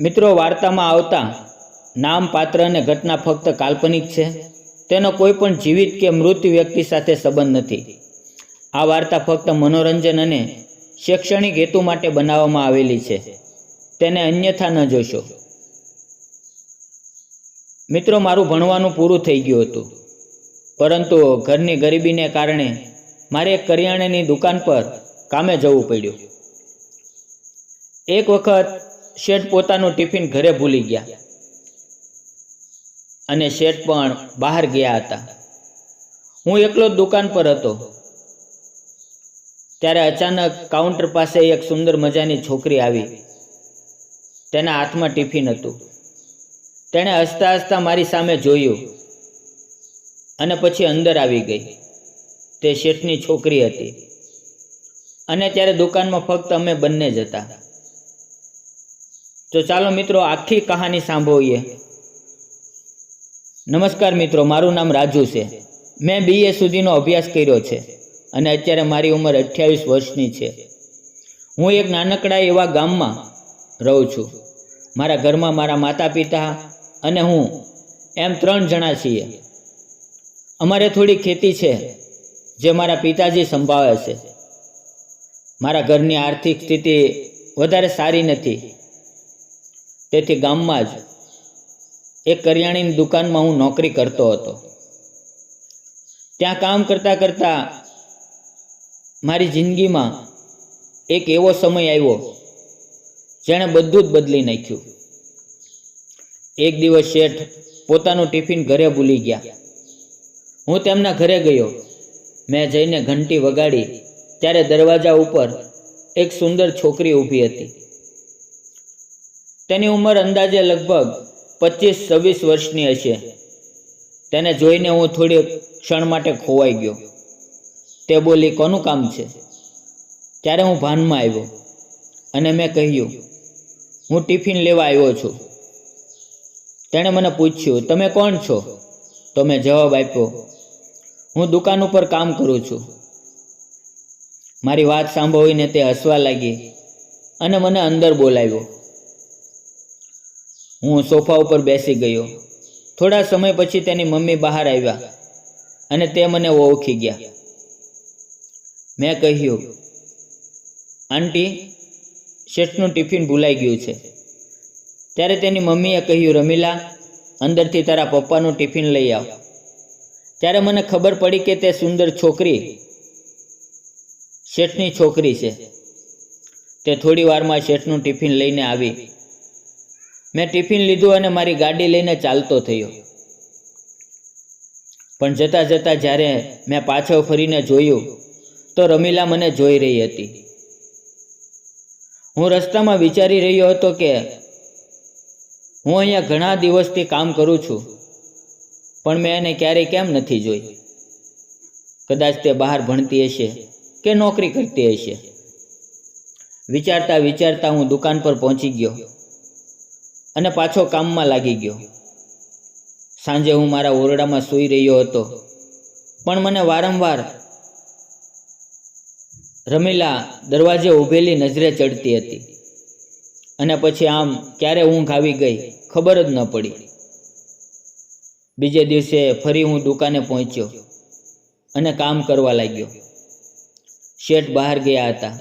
મિત્રો વાર્તામાં આવતા નામ, પાત્ર અને ઘટના ફક્ત કાલ્પનિક છે. તેનો કોઈ પણ જીવિત કે મૃત વ્યક્તિ સાથે સંબંધ નથી. આ વાર્તા ફક્ત મનોરંજન અને શૈક્ષણિક હેતુ માટે બનાવવામાં આવેલી છે. તેને અન્યથા ન જોશો. મિત્રો, મારું ભણવાનું પૂરું થઈ ગયું હતું. પરંતુ ઘરની ગરીબીને કારણે મારે એક કરિયાણાની દુકાન પર કામે જવું પડ્યું. એક વખત શેઠ પોતાનું ટિફિન ઘરે ભૂલી ગયા. અને શેઠ પણ બહાર ગયા હતા. હું એકલો જ દુકાન પર હતો. ત્યારે અચાનક કાઉન્ટર પાસે એક સુંદર મજાની છોકરી આવી. તેના હાથમાં ટિફિન હતું. તેણે હસતા હસતા મારી સામે જોયું. અને પછી અંદર આવી ગઈ. તે શેઠની છોકરી હતી. અને ત્યારે દુકાનમાં ફક્ત અમે બંને જ હતા. તો ચાલો મિત્રો આખી કહાની સાંભળીએ. નમસ્કાર મિત્રો, મારું નામ રાજુ છે. મેં બીએ સુધીનો અભ્યાસ કર્યો છે અને અત્યારે મારી ઉંમર અઠ્યાવીસ વર્ષની છે. હું એક નાનકડા એવા ગામમાં રહું છું. મારા ઘરમાં મારા માતા પિતા અને હું એમ ત્રણ જણા છીએ. અમારે થોડી ખેતી છે જે મારા પિતાજી સંભાળે છે. મારા ઘરની આર્થિક સ્થિતિ વધારે સારી નથી. તેથી ગામમાં જ એક કરિયાણીની દુકાનમાં હું નોકરી કરતો હતો. ત્યાં કામ કરતાં કરતાં મારી જિંદગીમાં એક એવો સમય આવ્યો, જેણે બધું જ બદલી નાખ્યું. એક દિવસ શેઠ પોતાનું ટિફિન ઘરે ભૂલી ગયા. હું તેમના ઘરે ગયો. મેં જઈને ઘંટી વગાડી. ત્યારે દરવાજા ઉપર એક સુંદર છોકરી ઊભી હતી. તેની ઉંમર અંદાજે લગભગ પચીસ છવ્વીસ વર્ષની હશે. તેને જોઈને હું થોડી ક્ષણ માટે ખોવાઈ ગયો. તે બોલી, કોનું કામ છે? ત્યારે હું ભાનમાં આવ્યો અને મેં કહ્યું, હું ટિફિન લેવા આવ્યો છું. તેણે મને પૂછ્યું, તમે કોણ છો? તો મેં જવાબ આપ્યો, હું દુકાન ઉપર કામ કરું છું. મારી વાત સાંભળીને તે હસવા લાગી અને મને અંદર બોલાવ્યો. હું સોફા ઉપર બેસી ગયો. થોડા સમય પછી તેની મમ્મી બહાર આવ્યા અને તે મને ઓળખી ગયા. મેં કહ્યું, આંટી, શેઠનું ટિફિન ભૂલાઈ ગયું છે. ત્યારે તેની મમ્મીએ કહ્યું, રમીલા, અંદરથી તારા પપ્પાનું ટિફિન લઈ આવ. ત્યારે મને ખબર પડી કે તે સુંદર છોકરી, શેઠની છોકરી છે. તે થોડી વારમાં શેઠનું ટિફિન લઈને આવી. મેં ટિફિન લીધું અને મારી ગાડી લઈને ચાલતો થયો. પણ જતાં જતાં જ્યારે મેં પાછળ ફરીને જોયું, તો રમીલા મને જોઈ રહી હતી. હું રસ્તામાં વિચારી રહ્યો હતો કે હું અહીંયા ઘણા દિવસથી કામ કરું છું, પણ મેં એને ક્યારેય કેમ નથી જોઈ? કદાચ તે બહાર ભણતી હશે કે નોકરી કરતી હશે? વિચારતા વિચારતા હું દુકાન પર પહોંચી ગયો. અને પાછો કામમાં લાગી ગયો. સાંજે હું મારા ઓરડામાં સૂઈ રહ્યો હતો. પણ મને વારંવાર રમીલા દરવાજે ઊભેલી નજરે ચડતી હતી. અને પછી આમ ક્યારે ઊંઘ આવી ગઈ ખબર જ ન પડી. બીજે દિવસે ફરી હું દુકાને પહોંચ્યો અને કામ કરવા લાગ્યો. શેઠ બહાર ગયા હતા.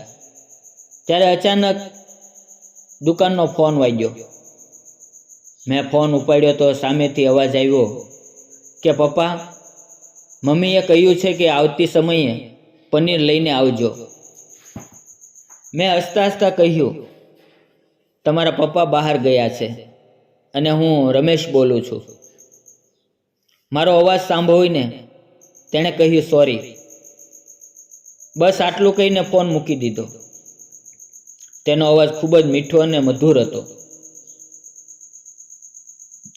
ત્યારે અચાનક દુકાનનો ફોન વાગ્યો. મેં ફોન ઉપાડ્યો તો સામેથી અવાજ આવ્યો કે, પપ્પા, મમ્મીએ કહ્યું છે કે આવતી સમયે પનીર લઈને આવજો. મેં હસતા હસતા કહ્યું, તમારા પપ્પા બહાર ગયા છે અને હું રમેશ બોલું છું. મારો અવાજ સાંભળીને તેણે કહ્યું, સોરી. બસ આટલું કહીને ફોન મૂકી દીધો. તેનો અવાજ ખૂબ જ મીઠો અને મધુર હતો.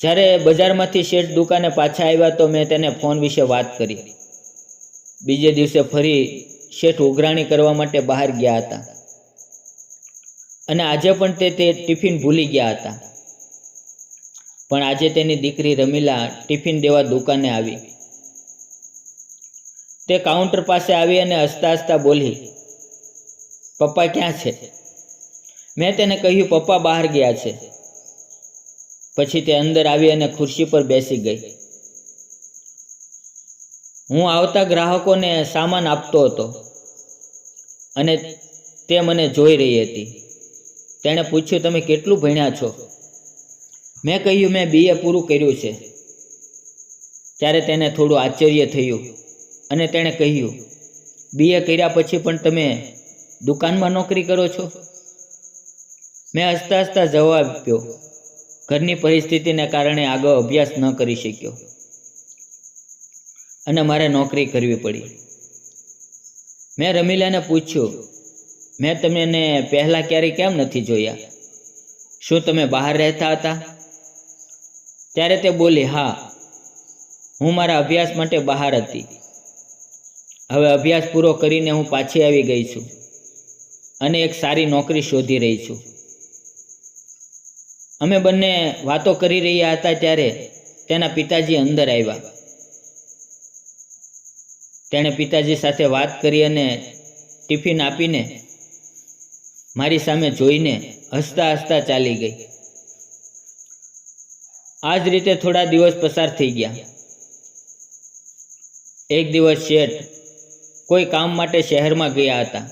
જ્યારે બજારમાંથી શેઠ દુકાને પાછા આવ્યા તો મેં તેને ફોન વિશે વાત કરી. બીજે દિવસે ફરી શેઠ ઉઘરાણી કરવા માટે બહાર ગયા હતા. અને આજે પણ તે તે ટિફિન ભૂલી ગયા હતા. પણ આજે તેની દીકરી રમીલા ટિફિન દેવા દુકાને આવી. તે કાઉન્ટર પાસે આવી અને હસતા હસતા બોલી, પપ્પા ક્યાં છે? મેં તેને કહ્યું, પપ્પા બહાર ગયા છે. પછી તે અંદર આવી અને ખુરશી પર બેસી ગઈ. હું આવતા ગ્રાહકોને સામાન આપતો હતો અને તે મને જોઈ રહી હતી. તેણે પૂછ્યું, તમે કેટલું ભણ્યા છો? મેં કહ્યું, મેં બીએ પૂરું કર્યું છે. ત્યારે તેને થોડું આશ્ચર્ય થયું અને તેણે કહ્યું બીએ કર્યા પછી પણ તમે દુકાનમાં નોકરી કરો છો? મેં હસતા હસતા જવાબ આપ્યો ઘરની પરિસ્થિતિને કારણે આગળ અભ્યાસ ન કરી શક્યો. અને મારે નોકરી કરવી પડી. મેં રમીલાને પૂછ્યું, મેં તમને પહેલાં ક્યારેય કેમ નથી જોયા? શું તમે બહાર રહેતા હતા? ત્યારે તે બોલી, હા, હું મારા અભ્યાસ માટે બહાર હતી. હવે અભ્યાસ પૂરો કરીને હું પાછી આવી ગઈ છું અને એક સારી નોકરી શોધી રહી છું. અમે બંને વાતો કરી રહ્યા હતા ત્યારે તેના પિતાજી અંદર આવ્યા. તેણે પિતાજી સાથે વાત કરી અને ટિફિન આપીને મારી સામે જોઈને હસતા હસતા ચાલી ગઈ. આ જ રીતે થોડા દિવસ પસાર થઈ ગયા. એક દિવસ શેઠ કોઈ કામ માટે શહેરમાં ગયા હતા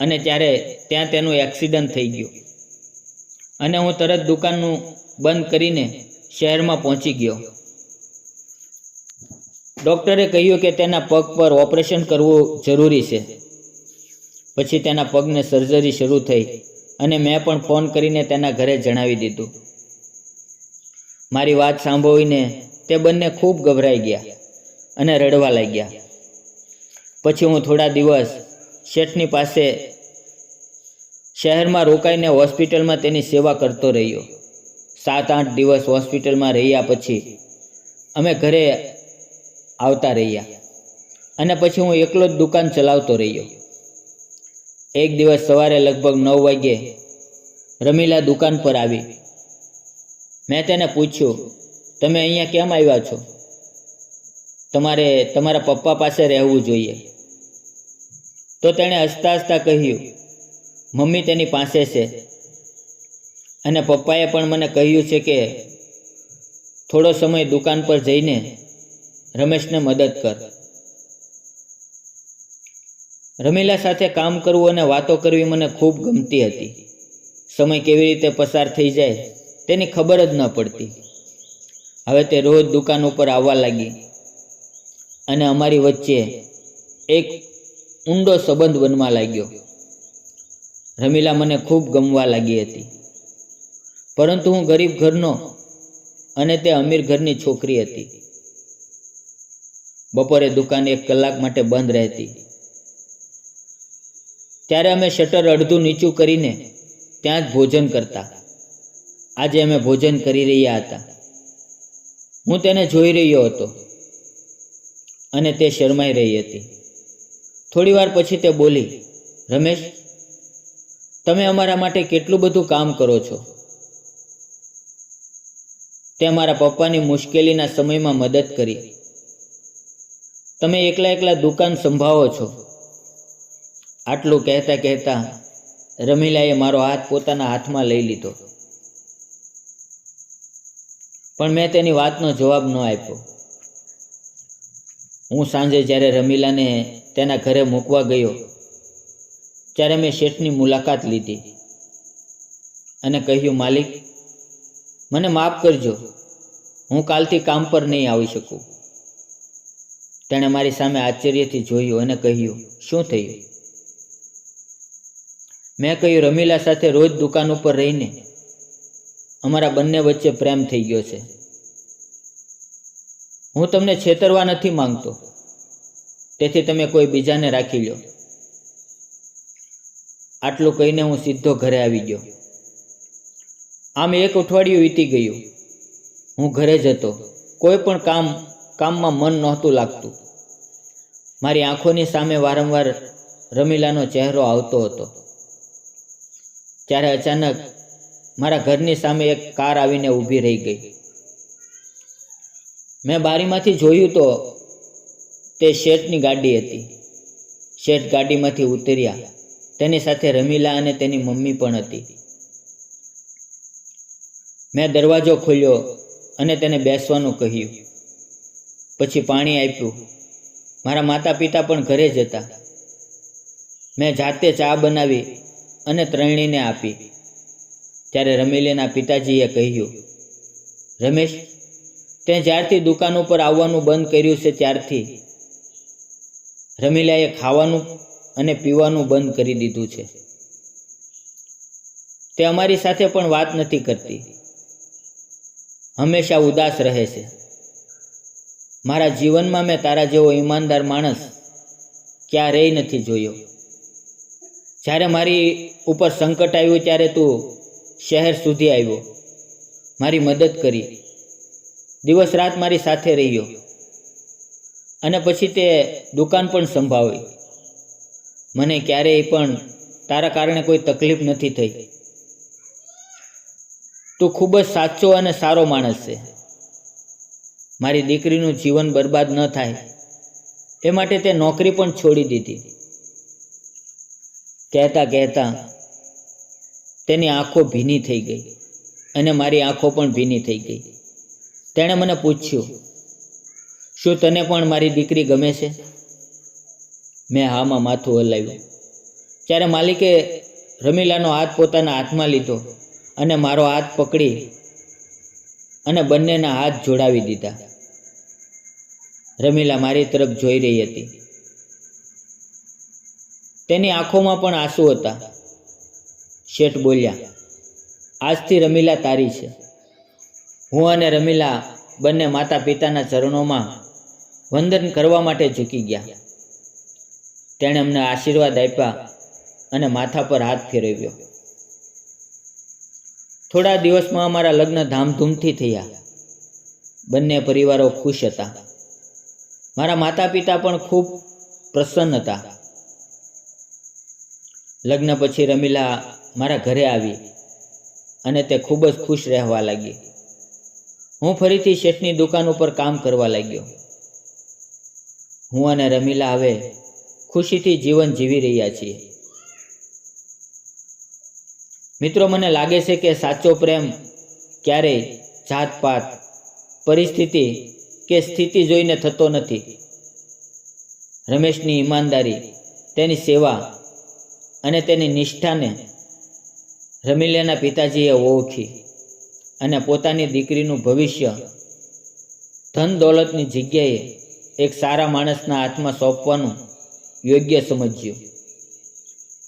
અને ત્યારે ત્યાં તેનું એક્સિડન્ટ થઈ ગયું. અને હું તરત દુકાનનું બંધ કરીને શહેરમાં પહોંચી ગયો. ડૉક્ટરે કહ્યું કે તેના પગ પર ઓપરેશન કરવું જરૂરી છે. પછી તેના પગને સર્જરી શરૂ થઈ અને મેં પણ ફોન કરીને તેના ઘરે જણાવી દીધું. મારી વાત સાંભળીને તે બંને ખૂબ ગભરાઈ ગયા અને રડવા લાગ્યા. પછી હું થોડા દિવસ શેઠની પાસે શહેરમાં રોકાઈને હોસ્પિટલમાં તેની સેવા કરતો રહ્યો. સાત આઠ દિવસ હોસ્પિટલમાં રહ્યા પછી અમે ઘરે આવતા રહ્યા અને પછી હું એકલો જ દુકાન ચલાવતો રહ્યો. એક દિવસ સવારે લગભગ નવ વાગ્યે રમીલા દુકાન પર આવી. મેં તેને પૂછ્યું, તમે અહીંયા કેમ આવ્યા છો? તમારે તમારા પપ્પા પાસે રહેવું જોઈએ. તો તેણે હસતા હસતા કહ્યું મમ્મી તેની પાસે છે. અને પપ્પાએ પણ મને કહ્યું છે કે, થોડો સમય દુકાન પર જઈને રમેશને મદદ કર. રમીલા સાથે કામ કરવું અને વાતો કરવી મને ખૂબ ગમતી હતી. સમય કેવી રીતે પસાર થઈ જાય તેની ખબર જ ન પડતી. હવે તે રોજ દુકાન ઉપર આવવા લાગી. અને અમારી વચ્ચે એક ઊંડો સંબંધ બનવા લાગ્યો. રમીલા મને ખૂબ ગમવા લાગી હતી. પરંતુ હું ગરીબ ઘરનો અને તે અમીર ઘરની છોકરી હતી. બપોરે દુકાન એક કલાક માટે બંધ રહેતી. ત્યારે અમે શટર અડધું નીચું કરીને ત્યાં જ ભોજન કરતા. આજે અમે ભોજન કરી રહ્યા હતા. હું તેને જોઈ રહ્યો હતો અને તે શરમાઈ રહી હતી. થોડી વાર પછી તે બોલી, રમેશ તમે અમારા માટે કેટલું બધું કામ કરો છો? તે મારા પપ્પાની મુશ્કેલીના સમયમાં મદદ કરી. તમે એકલા એકલા દુકાન સંભાળો છો. આટલું કહેતા કહેતા રમીલાએ મારો હાથ પોતાના હાથમાં લઈ લીધો. પણ મેં તેની વાતનો જવાબ ન આપ્યો. હું સાંજે જ્યારે રમીલાને તેના ઘરે મૂકવા ગયો ત્યારે મેં શેઠની મુલાકાત લીધી અને કહ્યું, માલિક, મને માફ કરજો. હું કાલથી કામ પર નહીં આવી શકું. તેણે મારી સામે આશ્ચર્યથી જોયું અને કહ્યું, શું થયું? મેં કહ્યું, રમીલા સાથે રોજ દુકાન ઉપર રહીને અમારા બંને વચ્ચે પ્રેમ થઈ ગયો છે. હું તમને છેતરવા નથી માંગતો. તેથી તમે કોઈ બીજાને રાખી લો. આટલું કહીને હું સીધો ઘરે આવી ગયો. આમ એક અઠવાડિયું વીતી ગયું. હું ઘરે જતો કોઈ પણ કામ, કામમાં મન નહોતું લાગતું. મારી આંખોની સામે વારંવાર રમીલાનો ચહેરો આવતો હતો. ત્યારે અચાનક મારા ઘરની સામે એક કાર આવીને ઊભી રહી ગઈ. મેં બારીમાંથી જોયું તો તે શેઠની ગાડી હતી. શેઠ ગાડીમાંથી ઉતર્યા. તેની સાથે રમીલા અને તેની મમ્મી પણ હતી. મેં દરવાજો ખોલ્યો અને તેને બેસવાનું કહ્યું. પછી પાણી આપ્યું. મારા માતા પિતા પણ ઘરે જ હતા. મેં જાતે ચા બનાવી અને ત્રણેયને આપી. ત્યારે રમીલીના પિતાજીએ કહ્યું, રમેશ, તે જ્યારથી દુકાન ઉપર આવવાનું બંધ કર્યું છે ત્યારથી રમીલાએ ખાવાનું અને પીવાનું બંધ કરી દીધું છે. તે અમારી સાથે પણ વાત નથી કરતી. હંમેશા ઉદાસ રહે છે. મારા જીવનમાં મેં તારા જેવો ઈમાનદાર માણસ ક્યારેય નથી જોયો. જ્યારે મારી ઉપર સંકટ આવ્યું ત્યારે તું શહેર સુધી આવ્યો. મારી મદદ કરી. દિવસ રાત મારી સાથે રહ્યો. અને પછી તે દુકાન પણ સંભાળી. મને ક્યારેય પણ તારા કારણે કોઈ તકલીફ નથી થઈ. તું ખૂબ જ સાચો અને સારો માણસ છે. મારી દીકરીનું જીવન બરબાદ ન થાય. એ માટે તે નોકરી પણ છોડી દીધી. કહેતા કહેતા તેની આંખો ભીની થઈ ગઈ અને મારી આંખો પણ ભીની થઈ ગઈ. તેણે મને પૂછ્યું, શું તને પણ મારી દીકરી ગમે છે? મેં હામાં માથું હલાવ્યું. ત્યારે માલિકે રમીલાનો હાથ પોતાના હાથમાં લીધો અને મારો હાથ પકડી અને બંનેના હાથ જોડાવી દીધા. રમીલા મારી તરફ જોઈ રહી હતી. તેની આંખોમાં પણ આંસુ હતા. શેઠ બોલ્યા, આજથી રમીલા તારી છે. હું અને રમીલા બંને માતા પિતાના ચરણોમાં વંદન કરવા માટે ઝૂકી ગયા. તેણે અમને આશીર્વાદ આપ્યા અને માથા પર હાથ ફેરવ્યો. થોડા દિવસમાં અમારા લગ્ન ધામધૂમથી થયા. બંને પરિવારો ખુશ હતા. મારા માતા પિતા પણ ખૂબ પ્રસન્ન હતા. લગ્ન પછી રમીલા મારા ઘરે આવી અને તે ખૂબ જ ખુશ રહેવા લાગી. હું ફરીથી શેઠની દુકાન ઉપર કામ કરવા લાગ્યો. હું અને રમીલા હવે ખુશીથી જીવન જીવી રહ્યા છીએ. મિત્રો, મને લાગે છે કે સાચો પ્રેમ ક્યારેય જાતપાત, પરિસ્થિતિ કે સ્થિતિ જોઈને થતો નથી. રમેશની ઈમાનદારી, તેની સેવા અને તેની નિષ્ઠાને રમીલાના પિતાજીએ ઓળખી અને પોતાની દીકરીનું ભવિષ્ય ધન દોલતની જગ્યાએ એક સારા માણસના હાથમાં સોંપવાનું યોગ્ય સમજ્યું.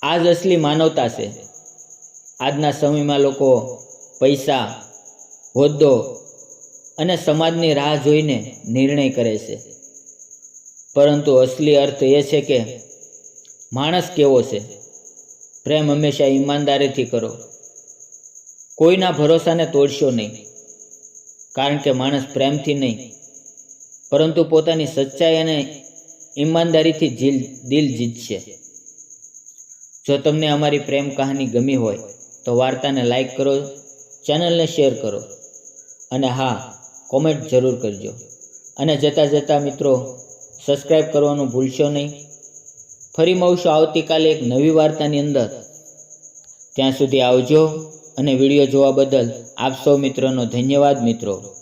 આ જ અસલી માનવતા છે. આજના સમયમાં લોકો પૈસા, હોદ્દો અને સમાજની રાહ જોઈને નિર્ણય કરે છે. પરંતુ અસલી અર્થ એ છે કે માણસ કેવો છે. પ્રેમ હંમેશા ઈમાનદારીથી કરો. કોઈના ભરોસાને તોડશો નહીં. કારણ કે માણસ પ્રેમથી નહીં. પરંતુ પોતાની સચ્ચાઈ અને ઈમાનદારીથી જીલ, દિલ જીતશે. જો તમને અમારી પ્રેમ કહાની ગમી હોય, તો વાર્તાને લાઈક કરો, ચેનલને શેર કરો. અને હા, કોમેન્ટ જરૂર કરજો. અને જતાં જતાં મિત્રો સબસ્ક્રાઈબ કરવાનું ભૂલશો નહીં. ફરી મળશું આવતીકાલે એક નવી વાર્તાની અંદર. ત્યાં સુધી આવજો અને વીડિયો જોવા બદલ આપ સૌ મિત્રોનો ધન્યવાદ મિત્રો.